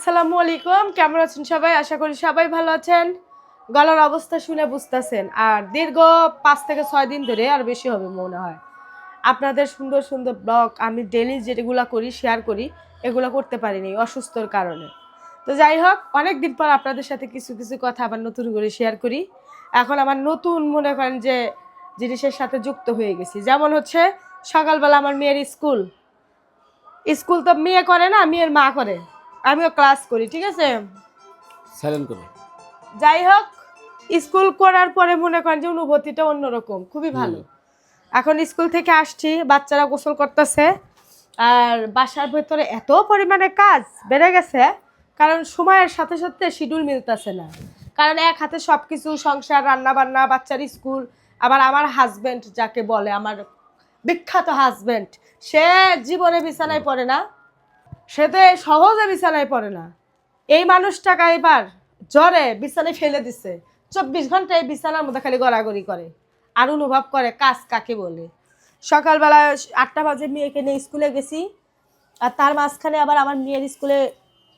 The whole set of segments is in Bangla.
আসসালামু আলাইকুম, কেমন আছেন সবাই? আশা করি সবাই ভালো আছেন। গলার অবস্থা শুনে বুঝতেছেন। আর দীর্ঘ পাঁচ থেকে ছয় দিন ধরে আর বেশি হবে মনে হয়। আপনাদের সুন্দর সুন্দর ব্লগ আমি ডেলি যেগুলো করি শেয়ার করি, এগুলো করতে পারিনি অসুস্থর কারণে। তো যাই হোক অনেক দিন পর আপনাদের সাথে কিছু কিছু কথা আবার নতুন করে শেয়ার করি। এখন আমার নতুন মনে করেন যে জিনিসের সাথে যুক্ত হয়ে গেছি। যেমন হচ্ছে, সকালবেলা আমার মেয়ের স্কুল। স্কুল তো মেয়ে করে না, মেয়ের মা করে। আমিও ক্লাস করি ঠিক আছে? সাইলেন্ট করো। যাই হোক স্কুল করার পরে মনে করেন যে অনুভূতিটা অন্যরকম খুবই ভালো। এখন স্কুল থেকে আসছি বাচ্চারা গোসল করতেছে আর বাসার ভেতরে এত পরিমাণে কাজ বেড়ে গেছে কারণ সময়ের সাথে সাথে শিডিউল মিলতেছে না। কারণ এক হাতে সব কিছু সংসার রান্না বান্না বাচ্চার স্কুল আবার আমার হাজবেন্ড যাকে বলে আমার বিখ্যাত হাজবেন্ড সে জীবনে বিছানায় পড়ে না। সে তো সহজে বিছানায় পড়ে না। এই মানুষটাকে এবার জ্বরে বিছানায় ফেলে দিছে। চব্বিশ ঘণ্টা এই বিছানার মধ্যে খালি গড়াগড়ি করে আর অনুভব করে কাজ কাকে বলে। সকালবেলা আটটা বাজে মেয়েকে নিয়ে স্কুলে গেছি আর তার মাঝখানে আবার আমার মেয়ের স্কুলে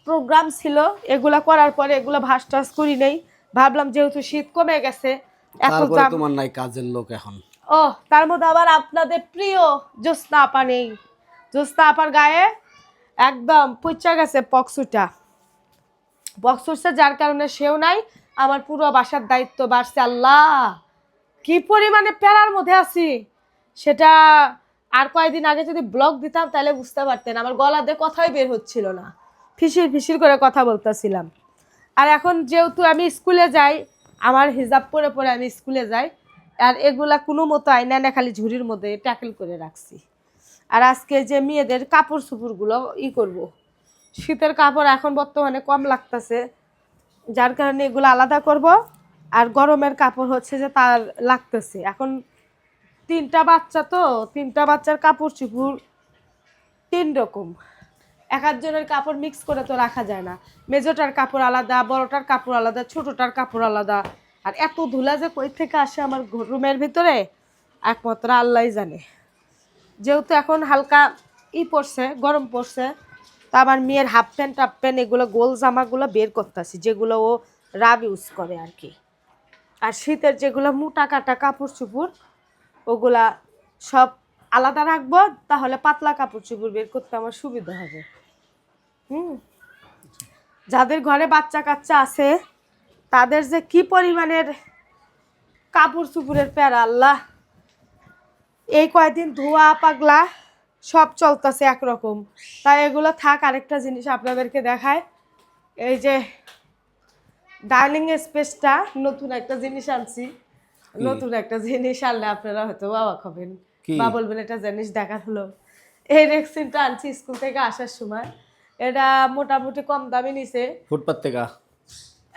প্রোগ্রাম ছিল। এগুলা করার পরে এগুলো ভাস টাস করি নেই। ভাবলাম যেহেতু শীত কমে গেছে এখন তোমার নাই কাজের লোক এখন। ও তার মধ্যে আবার আপনাদের প্রিয় জ্যোৎস্না আপা নেই। জ্যোৎস্না আপার গায়ে একদম পুচ্চা গেছে পক্সুটা। পক্সুরছে যার কারণে সেও নাই, আমার পুরো বাসার দায়িত্ব বাড়ছে, আল্লাহ! কি পরিমাণে প্যারার মধ্যে আছি! সেটা আর কয়েকদিন আগে যদি ব্লগ দিতাম, তাহলে বুঝতে পারতেন, আমার গলা দিয়ে কথাই বের হচ্ছিল না। ফিসির ফিসির করে কথা বলতেছিলাম। আর এখন যেহেতু আমি স্কুলে যাই, আমার হিজাব পরে পরে আমি স্কুলে যাই, আর এগুলা কোনো মতো আইনা না, খালি ঝুড়ির মধ্যে ট্যাকেল করে রাখছি। আর আজকে যে মেয়েদের কাপড় চুপড়গুলো ই করব। শীতের কাপড় এখন বর্তমানে কম লাগতেছে, যার কারণে এগুলো আলাদা করব। আর গরমের কাপড় হচ্ছে যে তার লাগতেছে। এখন তিনটা বাচ্চা তো, তিনটা বাচ্চার কাপড় চুপুর তিন রকম। এক একজনের কাপড় মিক্স করে তো রাখা যায় না। মেজোটার কাপড় আলাদা, বড়টার কাপড় আলাদা, ছোটটার কাপড় আলাদা। আর এত ধুলা যে কই থেকে আসে আমার রুমের ভিতরে? একমাত্র আল্লাহই জানে। যেহেতু এখন হালকা ই পড়ছে, গরম পড়ছে, তা আমার মেয়ের হাফ প্যান্ট হাফ প্যান্ট এগুলো গোল জামাগুলো বের করতেছি যেগুলো ও রাব ইউজ করে আর কি আর শীতের যেগুলো মোটা কাটা কাপড় চুপড়, ওগুলা সব আলাদা রাখব, তাহলে পাতলা কাপড় চুপড় বের করতে আমার সুবিধা হবে। হুম? যাদের ঘরে বাচ্চা কাচ্চা আছে, তাদের যে কি পরিমাণের কাপড় চুপুরের প্যারা, আল্লাহ! এই কয়দিন ধোয়া পাগলা সব চলতেছে একরকম। তাই এগুলো থাক আরেকটা জিনিস আপনাদেরকে দেখায় এই যে ডাইনিং স্পেসটা নতুন একটা জিনিস আনছি। নতুন একটা জিনিস আনলে আপনারা হয়তো হবেন। কি? বা বলবেন এটা জিনিস দেখা হলো। এই রেক্সিনটা আনছি স্কুল থেকে আসার সময়। এটা মোটামুটি কম দামে নিছে। ফুটপাত থেকে?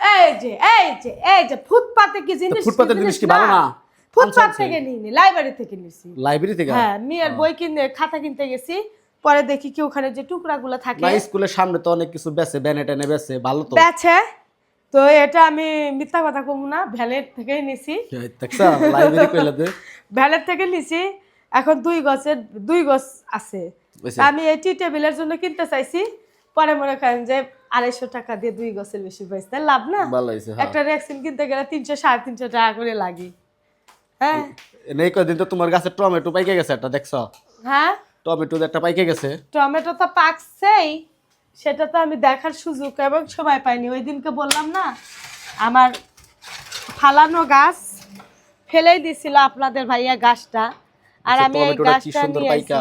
এই যে এই যে এই যে ফুটপাতে কি জিনিস ফুটপাতের জিনিস কি ভালো না? ফুটপাত থেকে। নিইনি লাইব্রেরি থেকে নিছি। লাইব্রেরি থেকে? হ্যাঁ মেয়ের বই কিনে খাতা কিনতে গেছি। পরে দেখি কি ওখানে যে টুকরাগুলো থাকে। না স্কুলের সামনে তো অনেক কিছু বেচে ব্যানে টেনে বেচে ভালো তো। তো এটা আমি মিথ্যা কথা কম না ভ্যালের থেকেই নিছি। দেখছ লাইব্রেরি কইলা দে থেকে নিছি। এখন দুই গছের দুই গছ আছে। আমি এই টি টেবিলের জন্য কিনতে চাইছি। পরে মনে করেন যে আড়াইশো টাকা দিয়ে দুই গছের বেশি পাইছি লাভ না। হ্যাঁ। একটা রেক্সিন কিনতে গেলে তিনশো সাড়ে তিনশো টাকা করে লাগে। হ্যাঁ। এই কদিন তো তোমার গাছে টমেটো পাইকে গেছে একটা দেখছ? হ্যাঁ। টমেটো একটা পাইকে গেছে। টমেটো তো পাকছেই সেটা তো আমি দেখার সুযোগ এবং সময় পাইনি। ওই দিনকে বললাম না আমার ফালানো গাছ ফেলেই দিছিল আপনাদের ভাইয়া গাছটা। আর আমি এই গাছটা নিয়ে আইছি।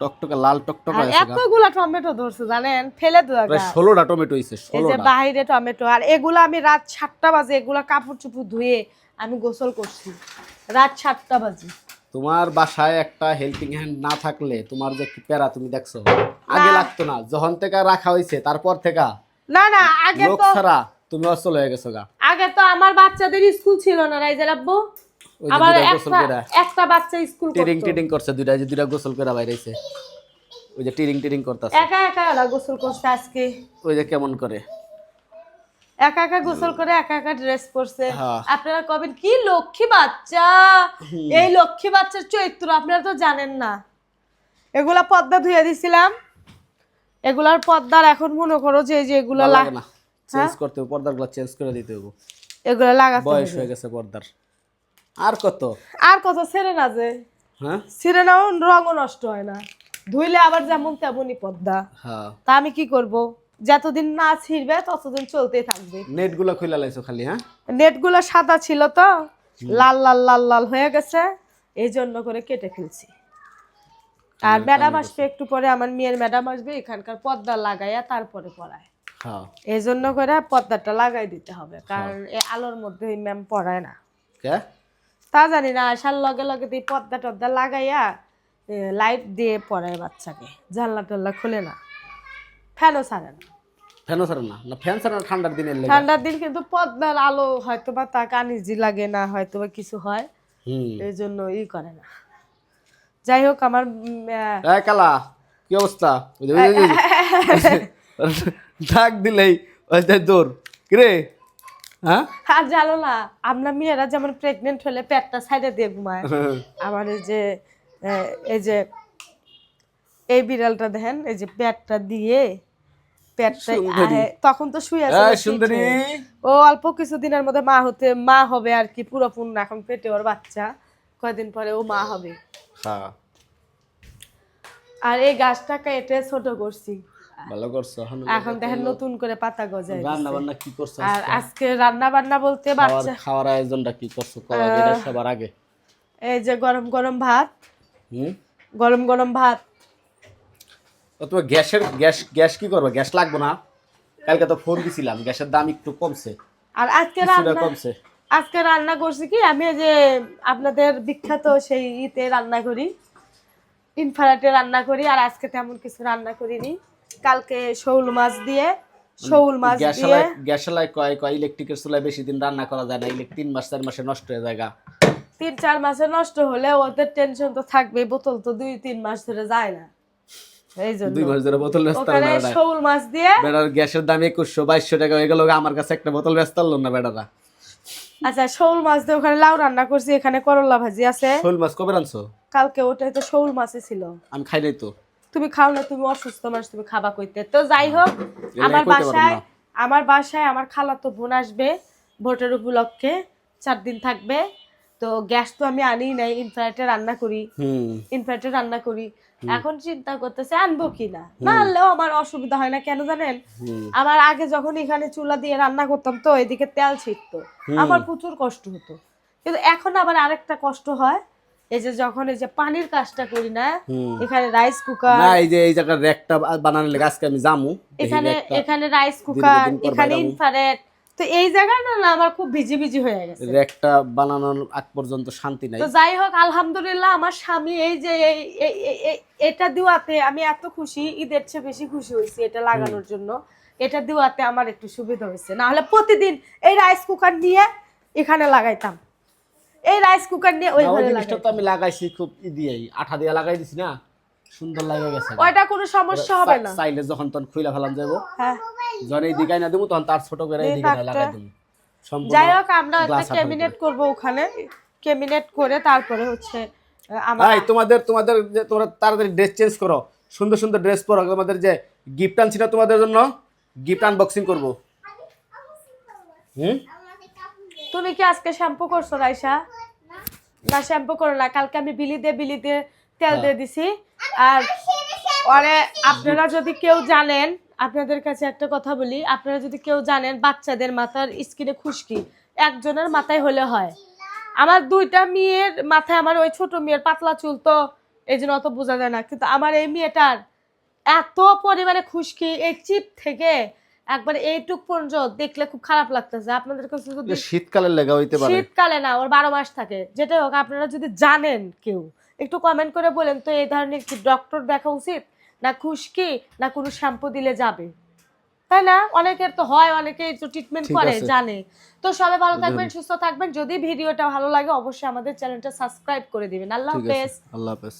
টকটকা লাল টকটকা আছে এতগুলা টমেটো ধরছে জানেন ফেলে দেওয়া প্রায় টমেটো এই যে বাইরে টমেটো আর এগুলো আমি রাত সাতটা বাজে এগুলো কাপড় চুপড় ধুয়ে আমি গোসল করছি। রাত সাতটা বাজে। তোমার বাসায় একটা হেল্পিং হ্যান্ড না থাকলে তোমার যে কি প্যারা তুমি দেখছ? আগে লাগতো না যখন থেকে রাখা হয়েছে তারপর থেকে। না না আগে লোক তো ছাড়া তুমি অচল হয়ে গেছো গা। আগে তো আমার বাচ্চাদের স্কুল ছিল না রাইজার আব্বু আমার একটা একটা বাচ্চা স্কুল টিরিং টিরিং করছে দুইটা যে দুইটা গোসল করে বাইরেছে। ওই যে টিরিং টিরিং করতেছে। একা একা গোসল করছে আজকে। ওই যে কেমন করে? একা একা গোসল করে একা একা ড্রেস পরছে। হ্যাঁ। আপনারা কবেন কি লক্ষ্মী বাচ্চা? এই লক্ষ্মী বাচ্চার চরিত্র আপনারা তো জানেন না। এগুলা পদ্মা ধুয়ে দিছিলাম। এগুলার পর্দার এখন মনে করো যে এই যে এগুলো লাগে না। চেঞ্জ করতে হবে পর্দাগুলো চেঞ্জ করে দিতে হবে। এগুলো লাগাতে বয়স হয়ে গেছে পর্দার। আর কত? আর কত? ছেড়ে না যে। হ্যাঁ? ছিঁড়ে নাও রঙও নষ্ট হয় না। ধুইলে আবার যেমন তেমনই পর্দা হ্যাঁ। তা আমি কি করব? যতদিন না ছিঁড়বে ততদিন চলতে থাকবে। নেটগুলো খুলে লাইছো খালি হ্যাঁ? নেটগুলো সাদা ছিল তো লাল লাল লাল লাল হয়ে গেছে এই জন্য করে কেটে ফেলছি। আর ম্যাডাম আসবে একটু পরে আমার মেয়ের ম্যাডাম আসবে এখানকার পর্দা লাগাইয়া তারপরে পড়ায়। হ্যাঁ। এই জন্য করে পর্দাটা লাগাই দিতে হবে কারণ এই আলোর মধ্যে ম্যাম পড়ায় না। কে? তা জানি না আসার লগে লগে দিয়ে পর্দা টর্দা লাগাইয়া লাইট দিয়ে পড়ায় বাচ্চাকে। জানলা টাল্লা খুলে না। ফ্যানও ছাড়ে না। ফ্যানও ছাড়ে না? না ফ্যান ছাড়ে না ঠান্ডার দিনের লেগে ঠান্ডার দিন কিন্তু পর্দার আলো হয়তো বা তা কানিজি লাগে না হয়তো বা কিছু হয়। এই জন্য ই করে না। যাই হোক আমার এই কালা কি অবস্থা। ডাক দিলেই দৌড়। কিরে? হ্যাঁ? আর জানো না আপনার মেয়েরা যেমন প্রেগনেন্ট হলে পেটটা সাইডে দিয়ে ঘুমায় আমার এই যে এই যে এই বিড়ালটা দেখেন এই যে পেটটা দিয়ে পেটটা তখন তো শুয়ে আছে। ও অল্প কিছুদিনের মধ্যে মা হতে মা হবে আর কি পুরোপূর্ণ এখন পেটে ওর বাচ্চা। কয়দিন পরে ও মা হবে। হ্যাঁ আর এই গাছটাকে এটা ছোট করছি। ভালো করছ এখন দেখেন নতুন করে পাতা গজায় রান্না বান্না কি করছ আর আজকে? রান্না বান্না বলতে বাচ্চা খাওয়ার আয়োজনটা কি করছ? সবার আগে। এই যে গরম গরম ভাত। হুম? গরম গরম ভাত। তোমার গ্যাসের গ্যাস গ্যাস কি করবে? গ্যাস লাগবে না। কালকে তো ফোন দিছিলাম গ্যাসের দাম একটু কমছে। আর আজকে রান্না কমছে। আজকে রান্না করছি কি? আমি যে আপনাদের বিখ্যাত সেই ইতে রান্না করি ইনফারাটে রান্না করি আর আজকে তেমন কিছু রান্না করিনি। কালকে শৌল মাছ দিয়ে শৌল মাছ দিয়ে গ্যাস লাই কয় কয়? ইলেকট্রিকের চুলায় বেশি দিন রান্না করা যায় না। ইলেক তিন মাস চার মাসে নষ্ট হয়ে যায়গা তিন চার মাসে নষ্ট হলে ওদের টেনশন তো থাকবে বোতল তো দুই তিন মাস ধরে যায় না। দুই মাস ধরে বোতল ব্যস্ত ওখানে মাছ দিয়ে বেড়ার গ্যাসের দাম একুশশো বাইশশো টাকা হয়ে গেল। আমার কাছে একটা বোতল ব্যস্ত না বেড়ারা আচ্ছা শৌল মাছ দিয়ে ওখানে লাউ রান্না করছি। এখানে করলা ভাজি আছে। শোল মাছ কবে রানছো কালকে ওটাই তো শৌল মাছই ছিল। আমি খাই নাই তো। তুমি খাও না তুমি অসুস্থ মানুষ তুমি খাবা কইতে। তো যাই হোক আমার বাসায় আমার বাসায় আমার খালাতো বোন আসবে ভোটের উপলক্ষে। চার দিন থাকবে। তো গ্যাস তো আমি আনি নাই ইনফ্রাইটে রান্না করি। হুম। ইনফ্রাইটে রান্না করি। এখন চিন্তা করতেছে আনব কিনা? না আনলেও আমার অসুবিধা হয় না কেন জানেন? আমার আগে যখন এখানে চুলা দিয়ে রান্না করতাম তো এদিকে তেল ছিটতো। আমার প্রচুর কষ্ট হতো। কিন্তু এখন আবার আরেকটা কষ্ট হয় এই যে যখন এই যে পানির কাজটা করি না এখানে রাইস কুকার না এই যে এই জায়গার র্যাকটা বানানোর লেগে আজকে আমি জামু এখানে এখানে রাইস কুকার এখানে। ইনফ্রারেড তো এই জায়গাটা না আমার খুব ভিজি ভিজি হয়ে গেছে। র্যাকটা বানানোর আগ পর্যন্ত শান্তি নাই। তো যাই হোক আলহামদুলিল্লাহ আমার স্বামী এই যে এটা দেওয়াতে আমি এত খুশি ঈদের চেয়ে বেশি খুশি হয়েছি এটা লাগানোর জন্য। এটা দেওয়াতে আমার একটু সুবিধা হয়েছে। না হলে প্রতিদিন এই রাইস কুকার নিয়ে এখানে লাগাইতাম। এই রাইস কুকার নিয়ে ওই ঘরে জিনিসটা লাগাই তো আমি লাগাইছি খুব ই দিয়েই আঠা দিয়ে লাগাই দিছি না? সুন্দর লাগে গেছে। ওইটা কোনো সমস্যা হবে না। চাইলে যখন তখন খুইলা ফেলাম যাব হ্যাঁ। যখন এই দিকে না দেবো তখন তার ছোট করে এই এই দিকে লাগাই দেবো সম্পূর্ণ যাই হোক আমরা একটা ক্যাবিনেট করব ওখানে। ক্যাবিনেট করে তারপরে হচ্ছে এই তোমাদের তোমাদের যে তোমরা তাড়াতাড়ি ড্রেস চেঞ্জ করো। সুন্দর সুন্দর ড্রেস পরো। তোমাদের যে গিফট আনছি না তোমাদের জন্য গিফট আনবক্সিং করব। হুম? তুমি কি আজকে শ্যাম্পু করছ রাইসা? না শ্যাম্পু করো না। কালকে আমি বিলি দিয়ে বিলি দিয়ে তেল দিয়ে দিছি। আর পরে আপনারা যদি কেউ জানেন আপনাদের কাছে একটা কথা বলি আপনারা যদি কেউ জানেন বাচ্চাদের মাথার স্কিনে খুশকি একজনের মাথায় হলে হয়। আমার দুইটা মেয়ের মাথায় আমার ওই ছোট মেয়ের পাতলা চুল তো এই জন্য অত বোঝা যায় না কিন্তু আমার এই মেয়েটার এত পরিমাণে খুশকি এই চিপ থেকে একবার এইটুক পর্যন্ত দেখলে খুব খারাপ লাগতেছে। আপনাদের কাছে যদি শীতকালের লেগা হইতে পারে। শীতকালে না ওর বারো মাস থাকে। যেটা হোক আপনারা যদি জানেন কেউ একটু কমেন্ট করে বলেন তো এই ধরনের কি ডক্টর দেখা উচিত? না খুশকি? না কোনো শ্যাম্পু দিলে যাবে? তাই না? অনেকের তো হয় অনেকে তো ট্রিটমেন্ট করে জানে। তো সবাই ভালো থাকবেন সুস্থ থাকবেন। যদি ভিডিওটা ভালো লাগে অবশ্যই আমাদের চ্যানেলটা সাবস্ক্রাইব করে দিবেন। আল্লাহ হাফেজ। আল্লাহ হাফেজ।